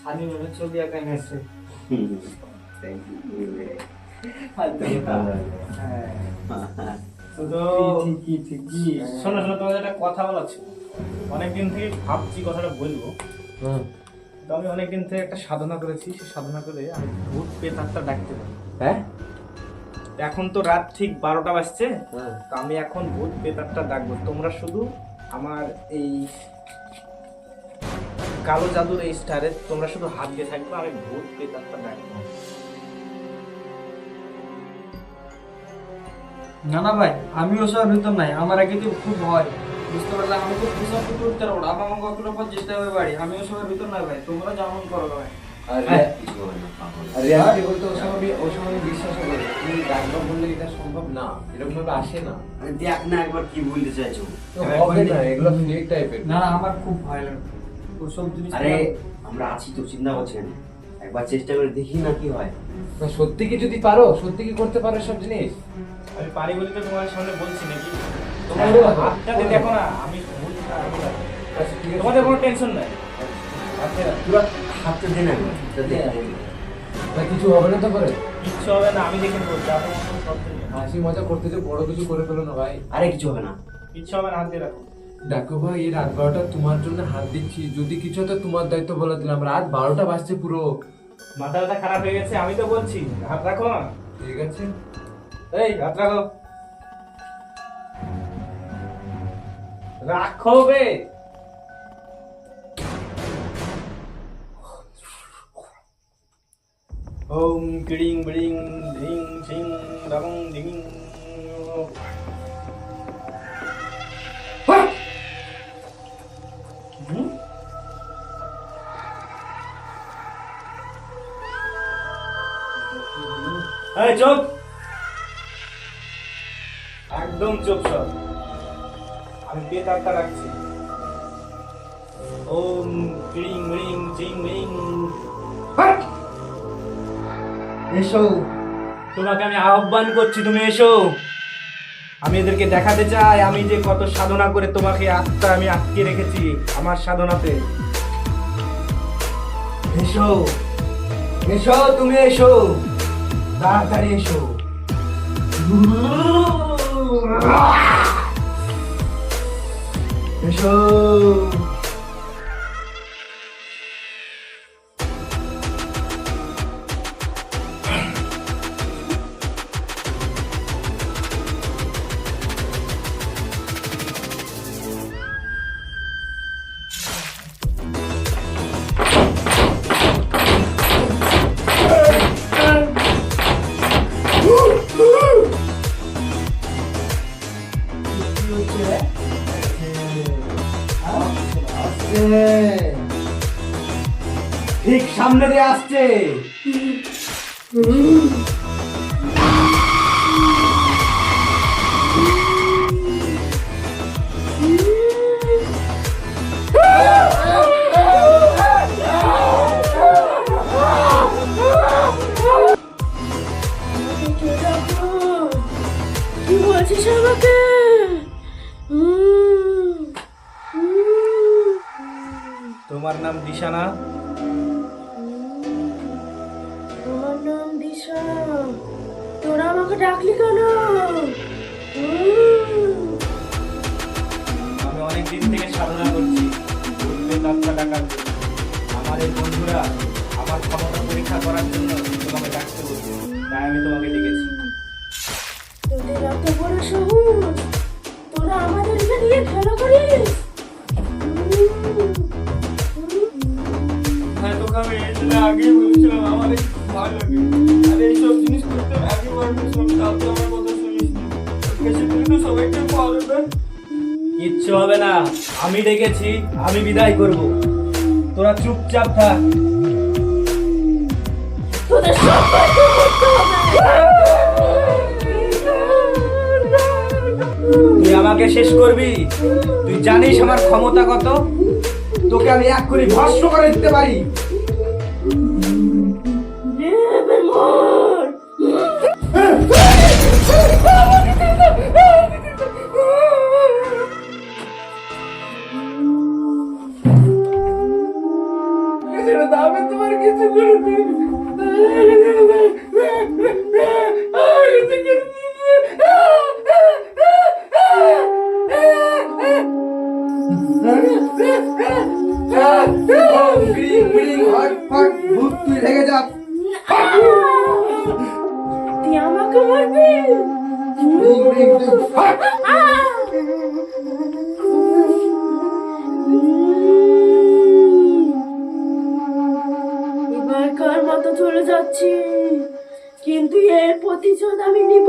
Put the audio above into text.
সানি মেমের ছবি আঁকা এনেছে থ্যাংক ইউ শুধু ঠিকই ঠিকই শোনো শোনো তোমাদের একটা কথা বলা ছিল। অনেকদিন থেকে ভাবছি কথাটা বলব। তো আমি অনেকদিন থেকে একটা সাধনা করেছি। সেই সাধনা করে আমি ভূত পেতারটা ডাকতে পারি। হ্যাঁ? এখন তো রাত ঠিক বারোটা বাজছে। হ্যাঁ। তো আমি এখন ভূত পেতারটা ডাকবো। তোমরা শুধু আমার এই কালো জাদুর এই স্টারে তোমরা শুধু হাত দিয়ে থাকবে আমি ভূত পেতারটা ডাকবো না না ভাই আমি ওসব নাই আমার আগে তো খুব ভয়। বুঝতে পারলাম আমি তো ওসব ভিতর উঠতে পারব না আমার পর চেষ্টা হবে বাড়ি আমি ওসবের ভিতর নাই ভাই তোমরা যেমন করো ভাই। রিয়ালিটি বলতে আমি বিশ্বাস করি তুমি ডাকবা বললে এটা সম্ভব না এরকম ভাবে আসে না। আরে দেখ না একবার কি বলতে চাইছো। তো হবে না। এগুলো ফেক টাইপের না না আমার খুব ভয় লাগে। ওসব জিনিস আরে আমরা আছি তো চিন্তা করছেন। একবার চেষ্টা করে দেখি না কি হয়। না, সত্যি কি যদি পারো সত্যি কি করতে পারো সব জিনিস? আমি পারি বলে তো তোমার সামনে বলছি নাকি? হ্যাঁ, তোমার হ্যাঁ। হাতটাতে দেখো না আমি। আচ্ছা। তোমাদের কোনো টেনশন নাই? আচ্ছা। পুরো হাতটা দে। কিছু হবে না তো করে কিচ্ছু হবে না আমি দেখে নেব। হাসি মজা করতে যে বড় কিছু করে ফেলো না ভাই। আরে কিছু হবে না। কিচ্ছু হবে না হাত দিয়ে রাখো। দেখো ভাই এই রাত বারোটা তোমার জন্য হাত দিচ্ছি। যদি কিছু হতো তোমার দায়িত্ব বলে দিলাম। রাত বারোটা বাজছে পুরো। মাথা ব্যথা খারাপ হয়ে গেছে আমি তো বলছি। হাত রাখো। না ঠিক আছে। এই হাত রাখো। রাখো বে। ওম কিড়িং বিড়িং ধিং ঝিং ডাবং ডিং চুপ। একদম চুপ সব। আমি রাখছি। ওম ক্রিং রিং চিং রিং। এসো। তোমাকে আমি আহ্বান করছি, তুমি এসো। আমি এদেরকে দেখাতে চাই। আমি যে কত সাধনা করে তোমাকে আত্মা আমি আটকে রেখেছি আমার সাধনাতে। এসো। এসো, তুমি এসো। তাড়াতাড়ি এসো এসো ঠিক সামনে দিয়ে আসছে। কি বলছিস উম, তোমার নাম দিশানা? আমার নাম দিশা। তোরা আমাকে ডাকলি কেন? আমি অনেক দিন থেকে সাধনা করছি। বলতে তাত্তা ডাকার আমার এই বন্ধুরা আমার ক্ষমতা পরীক্ষা করার জন্য তোমাকে ডাকতে বলছে। তাই আমি তোমাকে ডেকেছি। তোদের এত বড় সবুজ কিচ্ছু হবে না। আমি ডেকেছি আমি বিদায় করব। তোরা চুপচাপ থাক। তোদের তুই আমাকে শেষ করবি? তুই জানিস আমার ক্ষমতা কত? তোকে আমি এক করে ভস্ম করে দিতে পারি। বিড়িং হট ফট ভূত তুই ঢেকে যা। তুই আমাকে মারবি? মতো চলে যাচ্ছি? কিন্তু এর প্রতিশোধ আমি নিব।